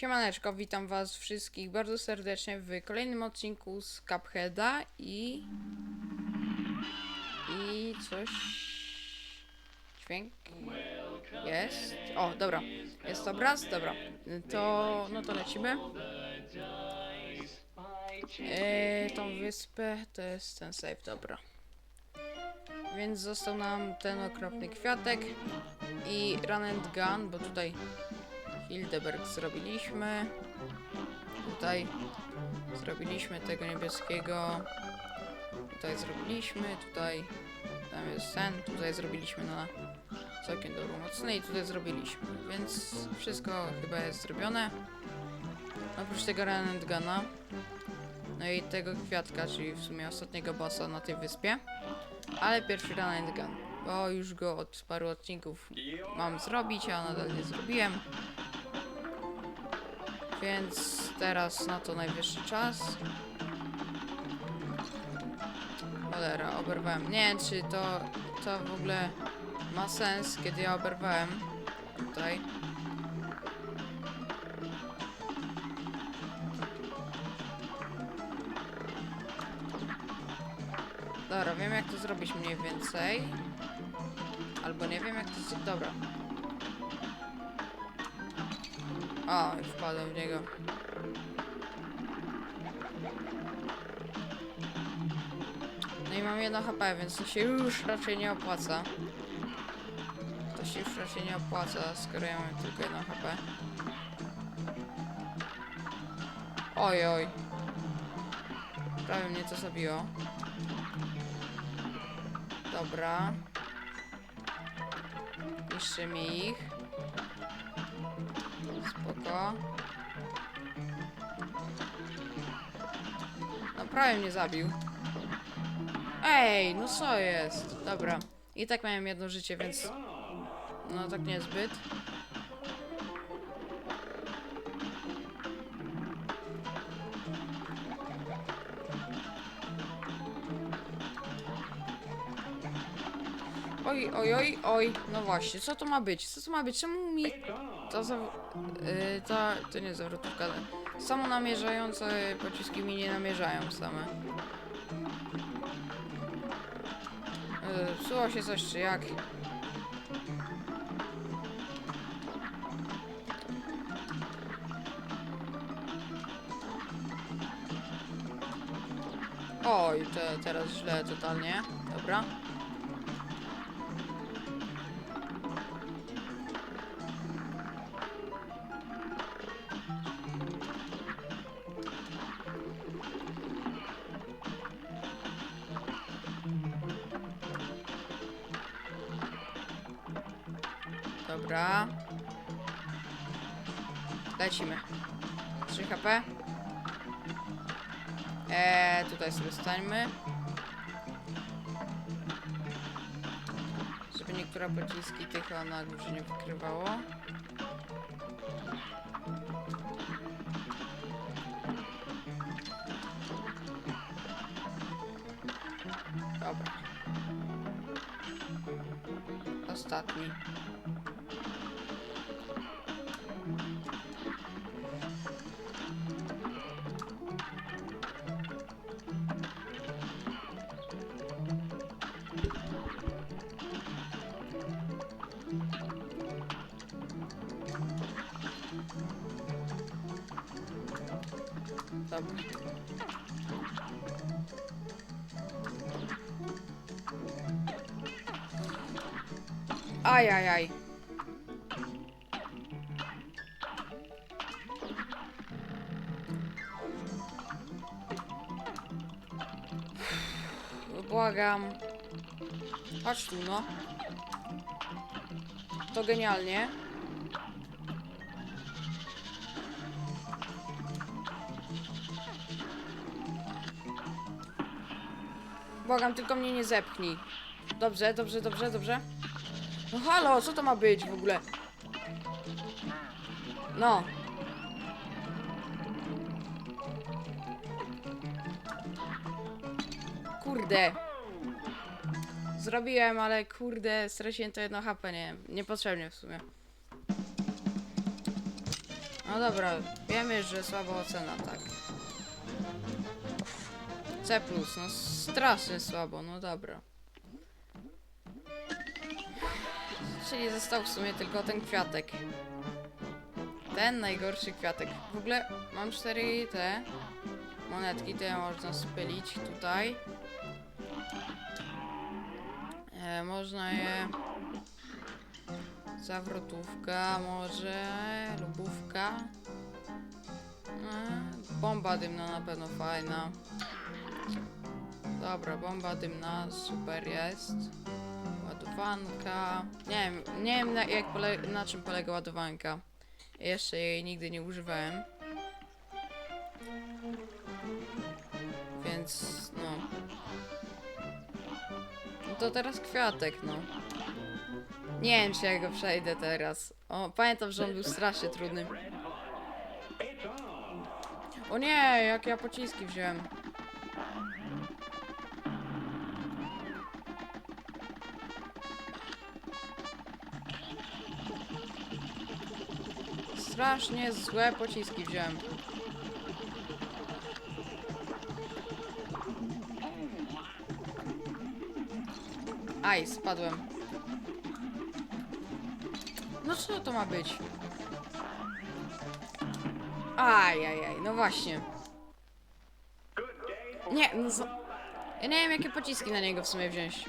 Siemaneczko, witam was wszystkich bardzo serdecznie w kolejnym odcinku z Cupheada i... I coś... Dźwięk... Jest... O, dobra. Jest obraz? Dobra. To... no to lecimy. Eee, tą wyspę to jest ten save, dobra. Więc został nam ten okropny kwiatek i run and gun, bo tutaj Hildeberg zrobiliśmy. Tutaj zrobiliśmy tego niebieskiego. Tutaj zrobiliśmy, tutaj tam jest ten, tutaj zrobiliśmy na całkiem dobrą mocny i tutaj zrobiliśmy, więc wszystko chyba jest zrobione. Oprócz tego guna. No i tego kwiatka, czyli w sumie ostatniego bossa na tej wyspie. Ale pierwszy gun, bo już go od paru odcinków mam zrobić, a nadal nie zrobiłem. Więc teraz na to najwyższy czas. Cholera, oberwałem. Nie wiem, czy to, to w ogóle ma sens, kiedy ja oberwałem tutaj. Dobra, wiem jak to zrobić mniej więcej. Albo nie wiem jak to... z- Dobra. O, i wpadłem w niego. No i mam jedno HP, więc to się już raczej nie opłaca. To się już raczej nie opłaca, skoro ja mam tylko jedno HP. Oj, oj. Prawie mnie to zabiło. Dobra. Niszczymy ich. Spoko. No prawie mnie zabił. Ej, no co jest? Dobra. I tak miałem jedno życie, więc... No tak niezbyt. Oj, oj, oj, oj. No właśnie, co to ma być? Co to ma być? Czemu mi... To za... Yy, to, to nie zawrotówka. Samo namierzające pociski mi nie namierzają same. Yy, psuło się coś czy jak? Oj, te, teraz źle totalnie. Dobra. Lecimy. 3 HP. Eee, tutaj sobie stańmy. Żeby niektóre pociski tych na górze nie wykrywało. Dobra. Ostatni. Dobra. Aj, aj. Błagam. Chodź tu, no. To genialnie. Błagam, tylko mnie nie zepchnij. Dobrze, dobrze, dobrze, dobrze. No halo, co to ma być w ogóle? No. Kurde. Zrobiłem, ale kurde, straciłem to jedno HP, nie Niepotrzebnie w sumie. No dobra, wiemy, że słaba ocena, tak. C+, no strasznie słabo, no dobra. Czyli został w sumie tylko ten kwiatek. Ten najgorszy kwiatek. W ogóle mam cztery te monetki, to je można spylić tutaj. E, można je... Zawrotówka może, lubówka. E, bomba dymna na pewno fajna. Dobra, bomba dymna super jest. Ładowanka. Nie wiem, nie wiem na, jak pole, na czym polega ładowanka. Jeszcze jej nigdy nie używałem. Więc no. No to teraz kwiatek, no. Nie wiem, czy ja go przejdę teraz. O, pamiętam, że on był strasznie trudny. O nie, jak ja pociski wziąłem. Strasznie złe pociski wziąłem. Aj, spadłem. No co to ma być? Aj, aj, aj, no właśnie. Nie, no. Ja nie wiem, jakie pociski na niego w sumie wziąć.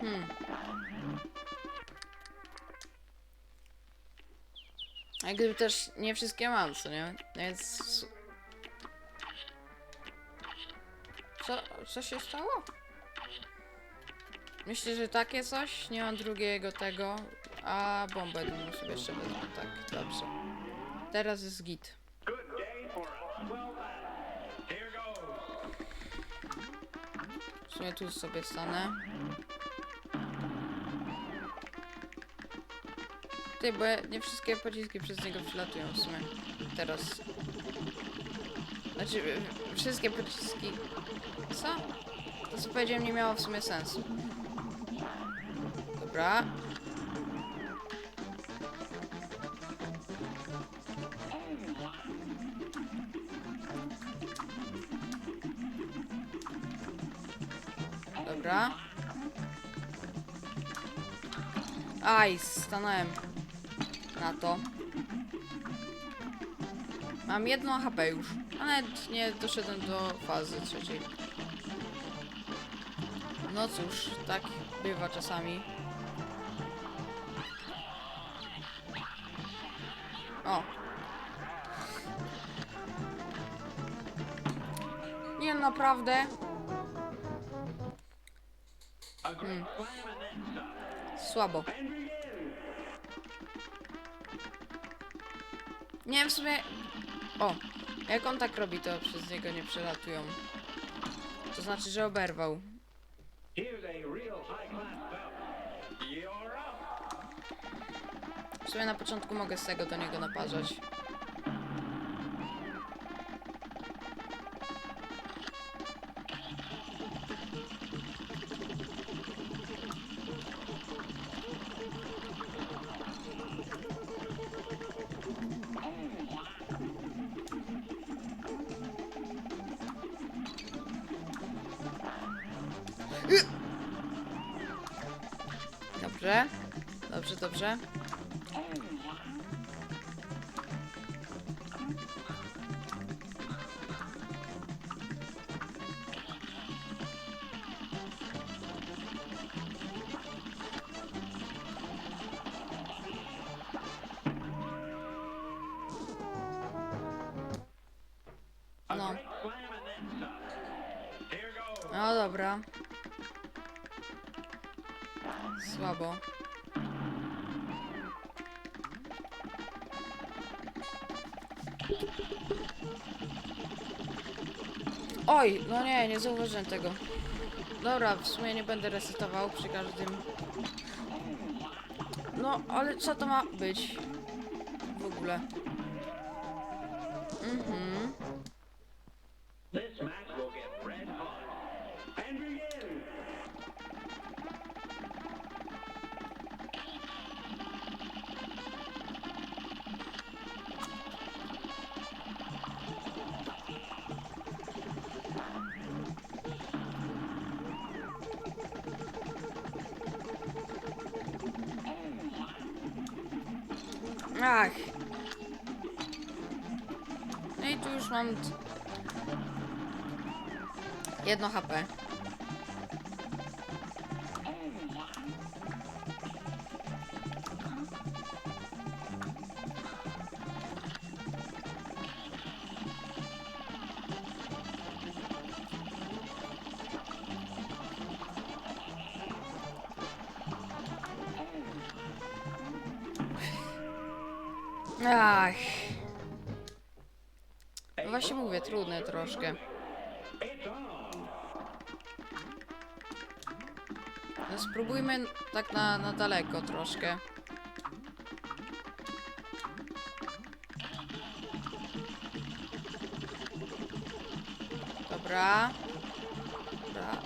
Hmm. Jak gdyby też nie wszystkie mam, co nie? Więc... Co, co się stało? Myślę, że takie coś. Nie mam drugiego tego. A bombę dymną sobie jeszcze wezmę. Tak, dobrze. Teraz jest git. W sumie tu sobie stanę. Ty, bo ja- nie wszystkie pociski przez niego przylatują w sumie. Teraz. Znaczy, wszystkie pociski... Co? To co powiedziałem nie miało w sumie sensu. Dobra. Dobra. Aj, stanąłem na to. Mam jedno HP już, a nawet nie doszedłem do fazy trzeciej. No cóż, tak bywa czasami. O. Nie, naprawdę. Hmm. Słabo. Nie wiem w sumie... O, jak on tak robi, to przez niego nie przelatują. To znaczy, że oberwał. W sumie na początku mogę z tego do niego naparzać. Dobrze. Dobrze, dobrze. No. No dobra. Słabo. Oj, no nie, nie zauważyłem tego. Dobra, w sumie nie będę resetował przy każdym. No, ale co to ma być? W ogóle. Mhm. No i tu już mam... Jedno HP. Troszkę. No spróbujmy tak na, na daleko troszkę. Dobra. Dobra.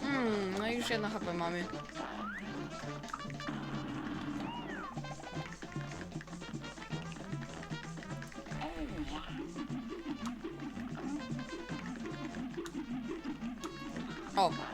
Hmm, no już jedno HP mamy. O.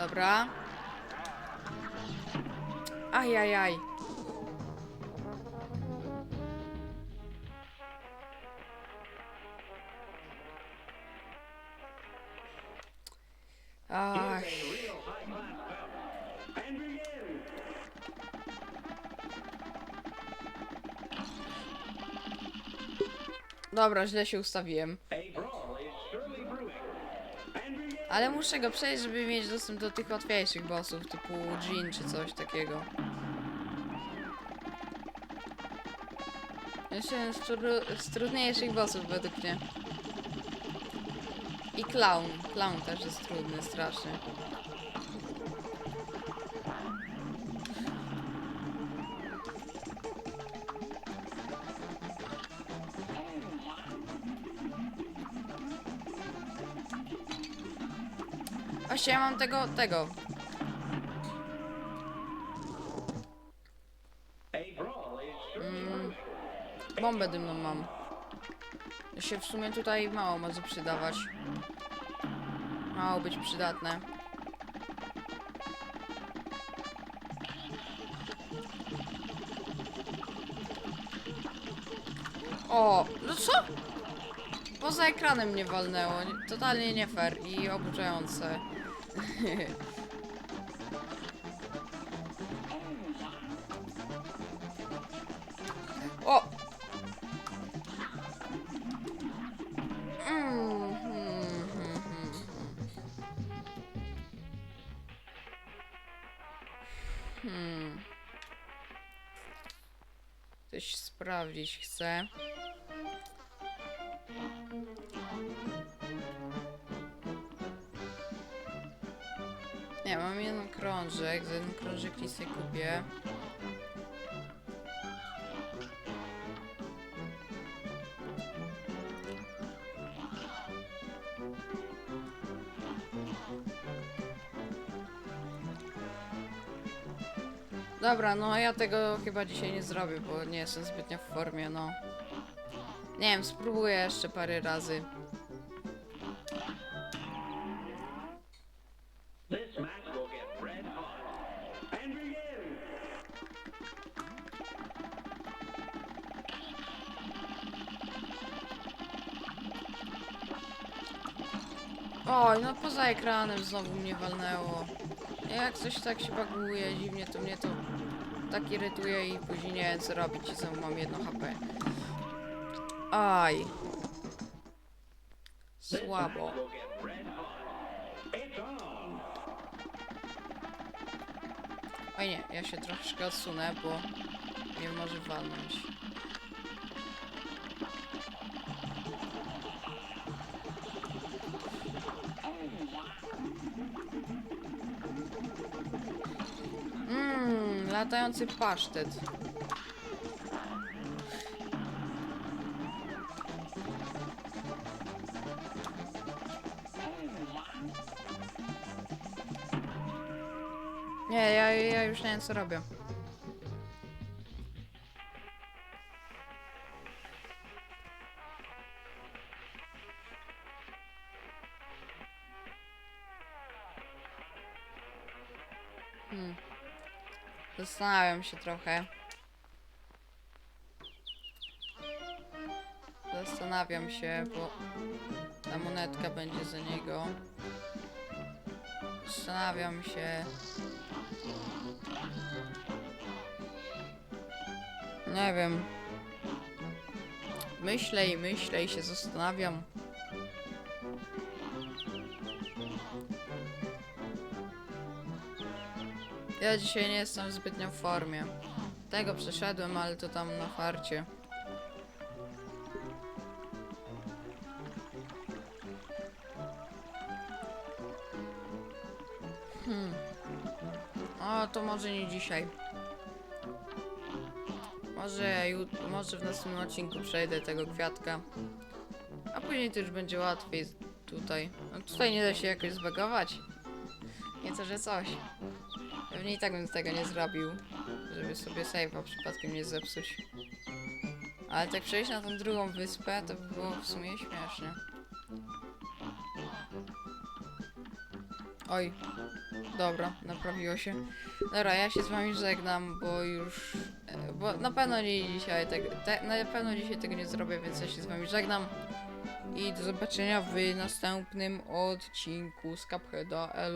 Dobra. Ajajaj. Ach. Dobra, źle się ustawiłem. Ale muszę go przejść, żeby mieć dostęp do tych łatwiejszych bossów, typu Jin czy coś takiego. Jeden z, z trudniejszych bossów według mnie. I Clown. Clown też jest trudny, strasznie. Właśnie ja mam tego, tego. Mm, bombę dymną mam. To się w sumie tutaj mało może przydawać. Mało być przydatne. O, no co? Poza ekranem mnie walnęło. Totalnie nie fair i oburzające. O! Mm, hmm, hmm, hmm, hmm. Hmm. Coś sprawdzić chcę. Nie, mam jeden krążek, za jeden krążek nie kupię. Dobra, no ja tego chyba dzisiaj nie zrobię, bo nie jestem zbytnio w formie, no. Nie wiem, spróbuję jeszcze parę razy. Oj, no poza ekranem znowu mnie walnęło. Jak coś tak się baguje dziwnie, to mnie to tak irytuje i później nie wiem co robić i znowu mam jedno HP. Aj. Słabo. Oj nie, ja się troszkę odsunę, bo mnie może walnąć. Latający pasztet. Nie, ja, ja już nie wiem co robię. Zastanawiam się trochę. Zastanawiam się, bo ta monetka będzie za niego. Zastanawiam się. Nie wiem. Myślę i myślę i się zastanawiam. Ja dzisiaj nie jestem zbytnio w formie. Tego przeszedłem, ale to tam na farcie. Hmm. O, to może nie dzisiaj. Może może w następnym odcinku przejdę tego kwiatka. A później to już będzie łatwiej tutaj. No tutaj nie da się jakoś zbagować. Nie to, że coś. Pewnie i tak bym tego nie zrobił, żeby sobie save'a przypadkiem nie zepsuć. Ale tak przejść na tą drugą wyspę, to by było w sumie śmiesznie. Oj, dobra, naprawiło się. Dobra, ja się z wami żegnam, bo już... e, Bo na pewno nie dzisiaj tego... Te, na pewno dzisiaj tego nie zrobię, więc ja się z wami żegnam. I do zobaczenia w następnym odcinku z Cupheada.